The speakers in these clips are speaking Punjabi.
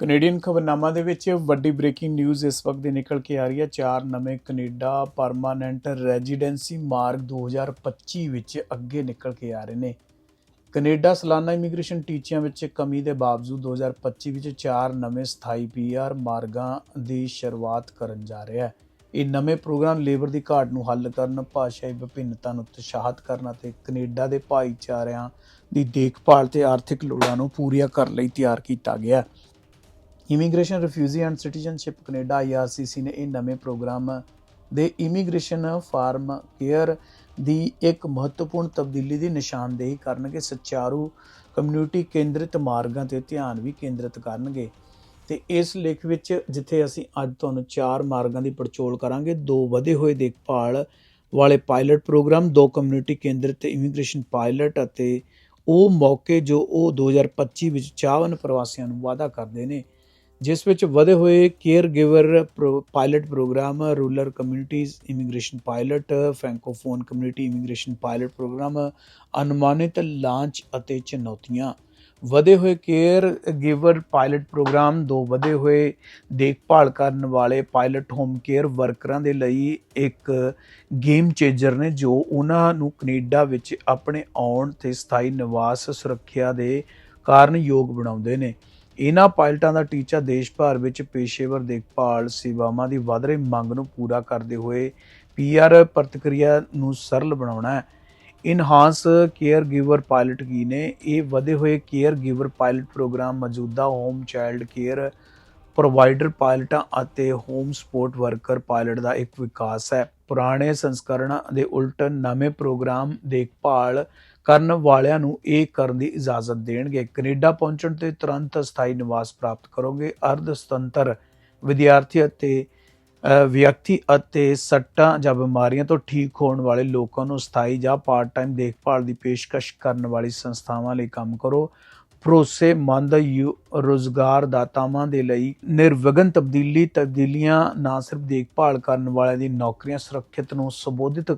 ਕੈਨੇਡੀਅਨ ਖਬਰਨਾਮਾ ਦੇ ਵਿੱਚ ਵੱਡੀ ਬ੍ਰੇਕਿੰਗ ਨਿਊਜ਼ ਇਸ ਵਕਤ ਦੀ ਨਿਕਲ ਕੇ ਆ ਰਹੀ ਹੈ। ਚਾਰ ਨਵੇਂ ਕੈਨੇਡਾ ਪਰਮਾਨੈਂਟ ਰੈਜ਼ੀਡੈਂਸੀ ਮਾਰਗ 2025 ਵਿੱਚ ਅੱਗੇ ਨਿਕਲ ਕੇ ਆ ਰਹੇ ਨੇ। ਕੈਨੇਡਾ ਸਾਲਾਨਾ ਇਮੀਗ੍ਰੇਸ਼ਨ ਟੀਚਿਆਂ ਵਿੱਚ ਕਮੀ ਦੇ ਬਾਵਜੂਦ 2025 ਵਿੱਚ ਚਾਰ ਨਵੇਂ ਸਥਾਈ ਪੀਆਰ ਮਾਰਗਾਂ ਦੀ ਸ਼ੁਰੂਆਤ ਕਰਨ ਜਾ ਰਿਹਾ ਹੈ। ਇਹ ਨਵੇਂ ਪ੍ਰੋਗਰਾਮ ਲੇਬਰ ਦੀ ਘਾਟ ਨੂੰ ਹੱਲ ਕਰਨ, ਭਾਸ਼ਾਈ ਵਿਭਿੰਨਤਾ ਨੂੰ ਉਤਸ਼ਾਹਿਤ ਕਰਨ ਅਤੇ ਕੈਨੇਡਾ ਦੇ ਭਾਈਚਾਰਿਆਂ ਦੀ ਦੇਖਭਾਲ ਤੇ ਆਰਥਿਕ ਲੋੜਾਂ ਨੂੰ ਪੂਰੀਆਂ ਕਰਨ ਲਈ ਤਿਆਰ ਕੀਤਾ ਗਿਆ ਹੈ। Immigration refugee and citizenship Canada IRCC ਨੇ ਇਹ ਨਵੇਂ ਪ੍ਰੋਗਰਾਮ ਦੇ ਇਮੀਗ੍ਰੇਸ਼ਨ ਫਾਰਮ ਕੇਅਰ ਦੀ ਇੱਕ ਮਹੱਤਵਪੂਰਨ ਤਬਦੀਲੀ ਦੀ ਨਿਸ਼ਾਨਦੇਹੀ ਕਰਨਗੇ। ਸੱਚਾਰੂ ਕਮਿਊਨਿਟੀ ਕੇਂਦਰਿਤ ਮਾਰਗਾਂ ਤੇ ਧਿਆਨ ਵੀ ਕੇਂਦਰਿਤ ਕਰਨਗੇ। ਤੇ ਇਸ ਲੇਖ ਵਿੱਚ ਜਿੱਥੇ ਅਸੀਂ ਅੱਜ ਤੁਹਾਨੂੰ ਚਾਰ ਮਾਰਗਾਂ ਦੀ ਪੜਚੋਲ ਕਰਾਂਗੇ, ਦੋ ਵਧੇ ਹੋਏ ਦੇਖਭਾਲ ਵਾਲੇ ਪਾਇਲਟ ਪ੍ਰੋਗਰਾਮ, ਦੋ ਕਮਿਊਨਿਟੀ ਕੇਂਦਰਿਤ ਇਮੀਗ੍ਰੇਸ਼ਨ ਪਾਇਲਟ ਅਤੇ ਉਹ ਮੌਕੇ ਜੋ ਉਹ 2025 ਵਿੱਚ ਚਾਹਵਨ ਪ੍ਰਵਾਸੀਆਂ ਨੂੰ ਵਾਅਦਾ ਕਰਦੇ ਨੇ। ਜਿਸ ਵਿੱਚ ਵਧੇ ਹੋਏ caregiver pilot program rural communities immigration pilot francophone community immigration pilot program, ਅਨੁਮਾਨਿਤ ਲਾਂਚ ਅਤੇ ਚੁਣੌਤੀਆਂ। ਵਧੇ ਹੋਏ ਕੇਅਰ ਗਿਵਰ ਪਾਇਲਟ ਪ੍ਰੋਗਰਾਮ, ਦੋ ਵਧੇ ਹੋਏ ਦੇਖਭਾਲ ਕਰਨ ਵਾਲੇ ਪਾਇਲਟ ਹੋਮ ਕੇਅਰ ਵਰਕਰਾਂ ਦੇ ਲਈ ਇੱਕ ਗੇਮ ਚੇਂਜਰ ਨੇ, ਜੋ ਉਹਨਾਂ ਨੂੰ ਕੈਨੇਡਾ ਵਿੱਚ ਆਪਣੇ ਆਉਣ ਤੇ ਸਥਾਈ ਨਿਵਾਸ ਸੁਰੱਖਿਆ ਦੇ ਕਾਰਨ ਯੋਗ ਬਣਾਉਂਦੇ ਨੇ। ਇਹਨਾਂ ਪਾਇਲਟਾਂ ਦਾ ਟੀਚਾ ਦੇਸ਼ ਭਰ ਵਿੱਚ ਪੇਸ਼ੇਵਰ ਦੇਖਭਾਲ ਸੇਵਾਵਾਂ ਦੀ ਵਧ ਰਹੀ ਮੰਗ ਨੂੰ ਪੂਰਾ ਕਰਦੇ ਹੋਏ ਪੀਆਰ ਪ੍ਰਤੀਕਿਰਿਆ ਨੂੰ ਸਰਲ ਬਣਾਉਣਾ ਹੈ। ਇਨਹਾਂਸ ਕੇਅਰ ਗਿਵਰ ਪਾਇਲਟ ਕੀ ਨੇ? ਇਹ ਵਧੇ ਹੋਏ ਕੇਅਰ ਗਿਵਰ ਪਾਇਲਟ ਪ੍ਰੋਗਰਾਮ ਮੌਜੂਦਾ ਹੋਮ ਚਾਈਲਡ ਕੇਅਰ ਪ੍ਰੋਵਾਈਡਰ ਪਾਇਲਟਾਂ ਅਤੇ ਹੋਮ ਸਪੋਰਟ ਵਰਕਰ ਪਾਇਲਟ ਦਾ ਇੱਕ ਵਿਕਾਸ ਹੈ। ਪੁਰਾਣੇ ਸੰਸਕਰਣਾਂ ਦੇ ਉਲਟ ਨਵੇਂ ਪ੍ਰੋਗਰਾਮ ਦੇਖਭਾਲ ਕਰਨ ਵਾਲਿਆਂ ਨੂੰ ਇਹ ਕਰਨ ਦੀ ਇਜਾਜ਼ਤ ਦੇਣਗੇ। ਕੈਨੇਡਾ ਪਹੁੰਚਣ ਤੇ ਤੁਰੰਤ ਸਥਾਈ ਨਿਵਾਸ ਪ੍ਰਾਪਤ ਕਰੋਗੇ। ਅਰਧ ਸੁਤੰਤਰ ਵਿਦਿਆਰਥੀ ਅਤੇ ਵਿਅਕਤੀ ਅਤੇ ਸੱਟਾਂ ਜਾਂ ਬਿਮਾਰੀਆਂ ਤੋਂ ਠੀਕ ਹੋਣ ਵਾਲੇ ਲੋਕਾਂ ਨੂੰ ਸਥਾਈ ਜਾਂ ਪਾਰਟ ਟਾਈਮ ਦੇਖਭਾਲ ਦੀ ਪੇਸ਼ਕਸ਼ ਕਰਨ ਵਾਲੀ ਸੰਸਥਾਵਾਂ ਲਈ ਕੰਮ ਕਰੋ। ਭਰੋਸੇਮੰਦ ਯੂ- ਰੁਜ਼ਗਾਰਦਾਤਾਵਾਂ ਦੇ ਲਈ ਨਿਰਵਿਘਨ ਤਬਦੀਲੀ ਤਬਦੀਲੀਆਂ ਨਾ ਸਿਰਫ ਦੇਖਭਾਲ ਕਰਨ ਵਾਲਿਆਂ ਦੀ ਨੌਕਰੀਆਂ, ਸੁਰੱਖਿਅਤ ਨੂੰ ਸੰਬੋਧਿਤ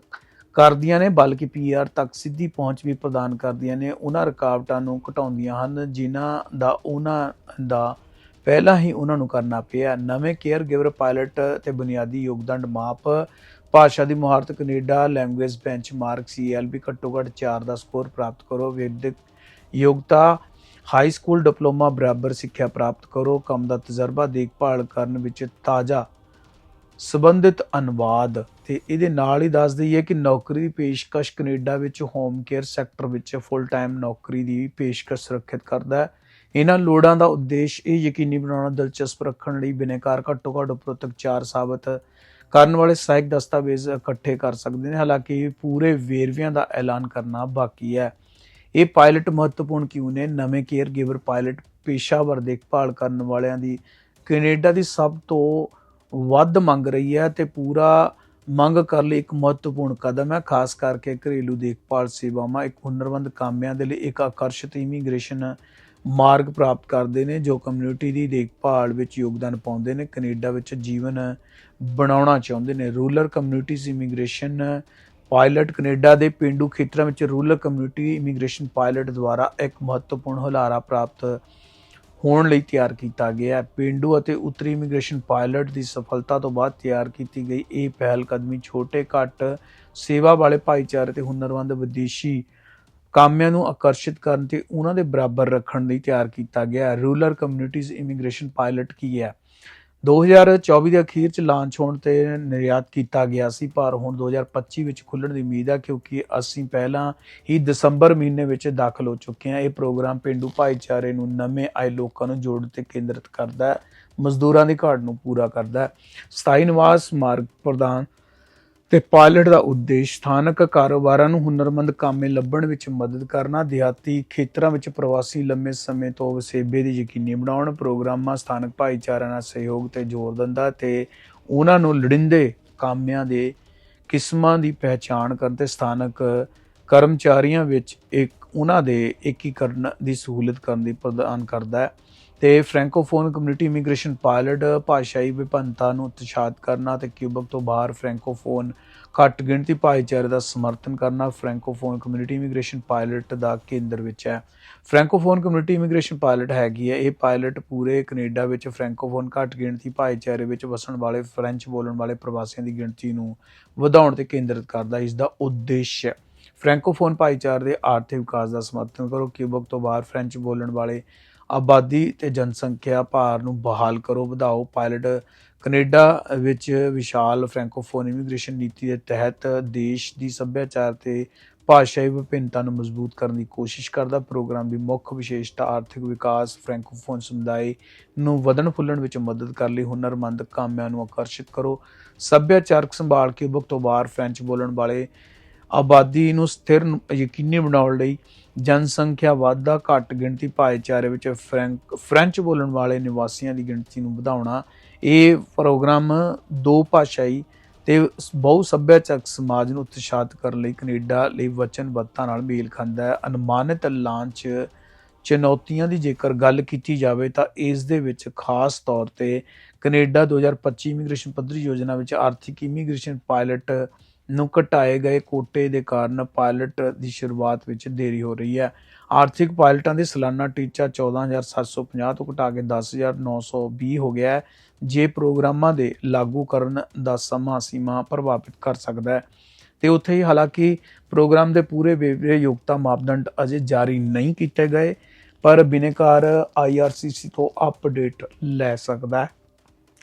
ਕਰਦੀਆਂ ਨੇ, ਬਲਕਿ ਪੀਆਰ ਤੱਕ ਸਿੱਧੀ ਪਹੁੰਚ ਵੀ ਪ੍ਰਦਾਨ ਕਰਦੀਆਂ ਨੇ, ਉਹਨਾਂ ਰੁਕਾਵਟਾਂ ਨੂੰ ਘਟਾਉਂਦੀਆਂ ਹਨ, ਜਿਨ੍ਹਾਂ ਦਾ ਉਹਨਾਂ ਦਾ ਪਹਿਲਾਂ ਹੀ ਉਹਨਾਂ ਨੂੰ ਕਰਨਾ ਪਿਆ। ਨਵੇਂ ਕੇਅਰ ਗਿਵਰ ਪਾਇਲਟ ਤੇ ਬੁਨਿਆਦੀ ਯੋਗਦਾਨ ਮਾਪ, ਭਾਸ਼ਾ ਦੀ ਮੁਹਾਰਤ, ਕੈਨੇਡਾ ਲੈਂਗੁਏਜ ਬੈਂਚਮਾਰਕ ਸੀਐਲਬੀ ਘੱਟੋ ਘੱਟ 4 ਦਾ ਸਕੋਰ ਪ੍ਰਾਪਤ ਕਰੋ, ਵਿਦਿਅਕ ਯੋਗਤਾ, ਹਾਈ ਸਕੂਲ ਡਿਪਲੋਮਾ ਬਰਾਬਰ ਸਿੱਖਿਆ ਪ੍ਰਾਪਤ ਕਰੋ, ਕੰਮ ਦਾ ਤਜਰਬਾ ਦੇਖਭਾਲ ਕਰਨ ਵਿੱਚ ਤਾਜ਼ਾ ਸੰਬੰਧਿਤ ਅਨੁਵਾਦ ਤੇ ਇਹਦੇ ਨਾਲ ਹੀ ਦੱਸ ਦਈਏ ਕਿ ਨੌਕਰੀ ਦੀ ਪੇਸ਼ਕਸ਼ ਕੈਨੇਡਾ ਵਿੱਚ ਹੋਮ ਕੇਅਰ ਸੈਕਟਰ ਵਿੱਚ ਫੁੱਲ ਟਾਈਮ ਨੌਕਰੀ ਦੀ ਪੇਸ਼ਕਸ਼ ਸੁਰੱਖਿਅਤ ਕਰਦਾ ਹੈ। ਇਹਨਾਂ ਲੋੜਾਂ ਦਾ ਉਦੇਸ਼ ਇਹ ਯਕੀਨੀ ਬਣਾਉਣਾ ਦਿਲਚਸਪ ਰੱਖਣ ਲਈ ਬਿਨੇਕਾਰ ਘੱਟੋ ਘੱਟ ਉਪਰੋਕਤ ਚਾਰ ਸਾਬਤ ਕਰਨ ਵਾਲੇ ਸਹਾਇਕ ਦਸਤਾਵੇਜ਼ ਇਕੱਠੇ ਕਰ ਸਕਦੇ ਨੇ। ਹਾਲਾਂਕਿ ਪੂਰੇ ਵੇਰਵਿਆਂ ਦਾ ਐਲਾਨ ਕਰਨਾ ਬਾਕੀ ਹੈ। ਇਹ ਪਾਇਲਟ ਮਹੱਤਵਪੂਰਨ ਕਿਉਂ ਨੇ? ਨਵੇਂ ਕੇਅਰ ਗਿਵਰ ਪਾਇਲਟ ਪੇਸ਼ਾਵਰ ਦੇਖਭਾਲ ਕਰਨ ਵਾਲਿਆਂ ਦੀ। ਕੈਨੇਡਾ ਦੀ ਸਭ ਤੋਂ ਵੱਧ ਮੰਗ ਰਹੀ ਹੈ ਤੇ ਪੂਰਾ ਮੰਗ ਕਰ ਲਈ ਇੱਕ ਮਹੱਤਵਪੂਰਨ ਕਦਮ ਹੈ, ਖਾਸ ਕਰਕੇ ਘਰੇਲੂ ਦੇਖਭਾਲ ਸੇਵਾਵਾਂ। ਇੱਕ ਹੁਨਰਵੰਦ ਕਾਮਿਆਂ ਦੇ ਲਈ ਇੱਕ ਆਕਰਸ਼ਿਤ ਇਮੀਗ੍ਰੇਸ਼ਨ ਮਾਰਗ ਪ੍ਰਾਪਤ ਕਰਦੇ ਨੇ, ਜੋ ਕਮਿਊਨਿਟੀ ਦੀ ਦੇਖਭਾਲ ਵਿੱਚ ਯੋਗਦਾਨ ਪਾਉਂਦੇ ਨੇ। ਕੈਨੇਡਾ ਵਿੱਚ ਜੀਵਨ ਬਣਾਉਣਾ ਚਾਹੁੰਦੇ ਨੇ। Rural communities immigration pilot Canada ਦੇ ਪਿੰਡੂ ਖੇਤਰਾਂ ਵਿੱਚ ਰੂਰਲ ਕਮਿਊਨਿਟੀ ਇਮੀਗ੍ਰੇਸ਼ਨ ਪਾਇਲਟ ਦੁਆਰਾ ਇੱਕ ਮਹੱਤਵਪੂਰਨ ਹੁਲਾਰਾ ਪ੍ਰਾਪਤ ਹੋਣ ਲਈ ਤਿਆਰ ਕੀਤਾ ਗਿਆ ਹੈ। ਪਿੰਡੂ ਅਤੇ ਉੱਤਰੀ ਇਮੀਗ੍ਰੇਸ਼ਨ ਪਾਇਲਟ ਦੀ ਸਫਲਤਾ ਤੋਂ ਬਾਅਦ ਤਿਆਰ ਕੀਤੀ ਗਈ ਇਹ ਪਹਿਲ ਕਦਮੀ ਛੋਟੇ ਘੱਟ ਸੇਵਾ ਵਾਲੇ ਭਾਈਚਾਰੇ ਤੇ ਹੁਨਰਮੰਦ ਵਿਦੇਸ਼ੀ ਕਾਮਿਆਂ ਨੂੰ ਆਕਰਸ਼ਿਤ ਕਰਨ ਤੇ ਉਹਨਾਂ ਦੇ ਬਰਾਬਰ ਰੱਖਣ ਲਈ ਤਿਆਰ ਕੀਤਾ ਗਿਆ ਰੂਰਲ ਕਮਿਊਨਿਟੀਜ਼ ਇਮੀਗ੍ਰੇਸ਼ਨ ਪਾਇਲਟ ਕੀ ਹੈ? 2024 ਦੇ ਅਖੀਰ ਚ ਲਾਂਚ ਹੋਣ ਤੇ ਨਿਰਯਾਤ ਕੀਤਾ ਗਿਆ ਸੀ, ਪਰ ਹੁਣ 2025 ਵਿੱਚ ਖੁੱਲਣ ਦੀ ਉਮੀਦ ਹੈ ਕਿਉਂਕਿ ਅਸੀਂ ਪਹਿਲਾਂ ਹੀ ਦਸੰਬਰ ਮਹੀਨੇ ਵਿੱਚ ਦਾਖਲ ਹੋ ਚੁੱਕੇ ਹਾਂ। ਇਹ ਪ੍ਰੋਗਰਾਮ ਪਿੰਡੂ ਭਾਈਚਾਰੇ ਨੂੰ ਨਵੇਂ ਆਏ ਲੋਕਾਂ ਨੂੰ ਜੋੜਨ ਤੇ ਕੇਂਦਰਿਤ ਕਰਦਾ ਹੈ, ਮਜ਼ਦੂਰਾਂ ਦੀ ਘਾਟ ਨੂੰ ਪੂਰਾ ਕਰਦਾ ਹੈ। ਸਥਾਈ ਨਿਵਾਸ ਮਾਰਗ ਪ੍ਰਦਾਨ ਤੇ ਪਾਇਲਟ ਦਾ ਉਦੇਸ਼ ਸਥਾਨਕ ਕਾਰੋਬਾਰਾਂ ਨੂੰ ਹੁਨਰਮੰਦ ਕਾਮੇ ਲੱਭਣ ਵਿੱਚ ਮਦਦ ਕਰਨਾ, ਦਿਹਾਤੀ ਖੇਤਰਾਂ ਵਿੱਚ ਪ੍ਰਵਾਸੀ ਲੰਮੇ ਸਮੇਂ ਤੋਂ ਵਸੇਬੇ ਦੀ ਯਕੀਨੀ ਬਣਾਉਣ, ਪ੍ਰੋਗਰਾਮਾਂ, ਸਥਾਨਕ ਭਾਈਚਾਰਿਆਂ ਨਾਲ ਸਹਿਯੋਗ ਤੇ ਜ਼ੋਰ ਦਿੰਦਾ ਤੇ ਉਹਨਾਂ ਨੂੰ ਲੜਿੰਦੇ ਕਾਮਿਆਂ ਦੇ ਕਿਸਮਾਂ ਦੀ ਪਹਿਚਾਣ ਕਰਨ ਤੇ ਸਥਾਨਕ ਕਰਮਚਾਰੀਆਂ ਵਿੱਚ ਇੱਕ, ਉਹਨਾਂ ਦੇ ਏਕੀਕਰਨ ਦੀ ਸਹੂਲਤ ਕਰਨ ਦੀ ਪ੍ਰਦਾਨ ਕਰਦਾ ਹੈ। ਤੇ ਫ੍ਰੈਂਕੋਫੋਨ ਕਮਿਊਨਿਟੀ ਇਮੀਗ੍ਰੇਸ਼ਨ ਪਾਇਲਟ ਭਾਸ਼ਾਈ ਵਿਭਿੰਨਤਾ ਨੂੰ ਉਤਸ਼ਾਹਿਤ ਕਰਨਾ ਤੇ ਕਿਊਬਕ ਤੋਂ ਬਾਹਰ ਫ੍ਰੈਂਕੋਫੋਨ ਘੱਟ ਗਿਣਤੀ ਭਾਈਚਾਰੇ ਦਾ ਸਮਰਥਨ ਕਰਨਾ ਫ੍ਰੈਂਕੋਫੋਨ ਕਮਿਊਨਿਟੀ ਇਮੀਗ੍ਰੇਸ਼ਨ ਪਾਇਲਟ ਦਾ ਕੇਂਦਰ ਵਿੱਚ ਹੈ। ਫ੍ਰੈਂਕੋਫੋਨ ਕਮਿਊਨਿਟੀ ਇਮੀਗ੍ਰੇਸ਼ਨ ਪਾਇਲਟ ਹੈਗੀ ਹੈ। ਇਹ ਪਾਇਲਟ ਪੂਰੇ ਕੈਨੇਡਾ ਵਿੱਚ ਫ੍ਰੈਂਕੋਫੋਨ ਘੱਟ ਗਿਣਤੀ ਭਾਈਚਾਰੇ ਵਿੱਚ ਵਸਣ ਵਾਲੇ ਫ੍ਰੈਂਚ ਬੋਲਣ ਵਾਲੇ ਪ੍ਰਵਾਸੀਆਂ ਦੀ ਗਿਣਤੀ ਨੂੰ ਵਧਾਉਣ ਤੇ ਕੇਂਦਰਿਤ ਕਰਦਾ ਇਸ ਦਾ ਉਦੇਸ਼ ਹੈ। ਫ੍ਰੈਂਕੋਫੋਨ ਭਾਈਚਾਰੇ ਦੇ ਆਰਥਿਕ ਵਿਕਾਸ ਦਾ ਸਮਰਥਨ ਕਰੋ। ਕਿਊਬਕ ਤੋਂ ਬਾਹਰ ਫ੍ਰੈਂਚ ਬੋਲਣ ਵਾਲੇ ਆਬਾਦੀ ਤੇ ਜਨਸੰਖਿਆ ਭਾਰ ਨੂੰ ਬਹਾਲ ਕਰੋ, ਵਧਾਓ। ਪਾਇਲਟ ਕੈਨੇਡਾ ਵਿੱਚ ਵਿਸ਼ਾਲ ਫ੍ਰੈਂਕੋਫੋਨ ਇਮੀਗ੍ਰੇਸ਼ਨ ਨੀਤੀ ਦੇ ਤਹਿਤ ਦੇਸ਼ ਦੀ ਸੱਭਿਆਚਾਰ ਤੇ ਭਾਸ਼ਾਈ ਵਿਭਿੰਨਤਾ ਨੂੰ ਮਜ਼ਬੂਤ ਕਰਨ ਦੀ ਕੋਸ਼ਿਸ਼ ਕਰਦਾ, ਪ੍ਰੋਗਰਾਮ ਦੀ ਮੁੱਖ ਵਿਸ਼ੇਸ਼ਤਾ ਆਰਥਿਕ ਵਿਕਾਸ, ਫ੍ਰੈਂਕੋਫੋਨ ਸਮੁਦਾਇ ਨੂੰ ਵਧਣ ਫੁੱਲਣ ਵਿੱਚ ਮਦਦ ਕਰਨ ਲਈ ਹੁਨਰਮੰਦ ਕਾਮਿਆਂ ਨੂੰ ਆਕਰਸ਼ਿਤ ਕਰੋ। ਸੱਭਿਆਚਾਰਕ ਸੰਭਾਲ ਕੇ ਬੁਕ ਤੋਂ ਬਾਹਰ ਫ੍ਰੈਂਚ ਬੋਲਣ ਵਾਲੇ ਆਬਾਦੀ ਨੂੰ ਸਥਿਰ ਯਕੀਨੀ ਬਣਾਉਣ ਲਈ ਜਨਸੰਖਿਆ ਵਾਧਾ ਘੱਟ ਗਿਣਤੀ ਭਾਈਚਾਰੇ ਵਿੱਚ ਫ੍ਰੈਂਕ ਫ੍ਰੈਂਚ ਬੋਲਣ ਵਾਲੇ ਨਿਵਾਸੀਆਂ ਦੀ ਗਿਣਤੀ ਨੂੰ ਵਧਾਉਣਾ, ਇਹ ਪ੍ਰੋਗਰਾਮ ਦੋ ਭਾਸ਼ਾਈ ਤੇ ਬਹੁ ਸੱਭਿਆਚਾਰਕ ਸਮਾਜ ਨੂੰ ਉਤਸ਼ਾਹਿਤ ਕਰਨ ਲਈ ਕੈਨੇਡਾ ਲਈ ਵਚਨਬੱਧਤਾ ਨਾਲ ਮੇਲ ਖਾਂਦਾ ਹੈ। ਅਨੁਮਾਨਿਤ ਲਾਂਚ ਚੁਣੌਤੀਆਂ ਦੀ ਜੇਕਰ ਗੱਲ ਕੀਤੀ ਜਾਵੇ ਤਾਂ ਇਸ ਦੇ ਵਿੱਚ ਖਾਸ ਤੌਰ ਤੇ ਕੈਨੇਡਾ 2025 ਇਮੀਗ੍ਰੇਸ਼ਨ ਪੱਧਰੀ ਯੋਜਨਾ ਵਿੱਚ ਆਰਥਿਕ ਇਮੀਗ੍ਰੇਸ਼ਨ ਪਾਇਲਟ ਨੂੰ ਘਟਾਏ ਗਏ ਕੋਟੇ ਦੇ ਕਾਰਨ ਪਾਇਲਟ ਦੀ ਸ਼ੁਰੂਆਤ ਵਿੱਚ ਦੇਰੀ ਹੋ ਰਹੀ ਹੈ। ਆਰਥਿਕ ਪਾਇਲਟਾਂ ਦੇ ਸਾਲਾਨਾ ਟੀਚਾ 14750 ਤੋਂ ਘਟਾ ਕੇ 10920 ਹੋ ਗਿਆ ਹੈ, ਜੇ ਪ੍ਰੋਗਰਾਮਾਂ ਦੇ ਲਾਗੂ ਕਰਨ ਦਾ ਸਮਾਂ ਸੀਮਾ ਪ੍ਰਭਾਵਿਤ ਕਰ ਸਕਦਾ ਹੈ। ਤੇ ਉੱਥੇ ਹੀ ਹਾਲਾਂਕਿ ਪ੍ਰੋਗਰਾਮ ਦੇ ਪੂਰੇ ਵੇਰਵੇ ਯੋਗਤਾ ਮਾਪਦੰਡ ਅਜੇ ਜਾਰੀ ਨਹੀਂ ਕੀਤੇ ਗਏ, ਪਰ ਬਿਨੇਕਾਰ IRCC ਤੋਂ ਅਪਡੇਟ ਲੈ ਸਕਦਾ ਹੈ।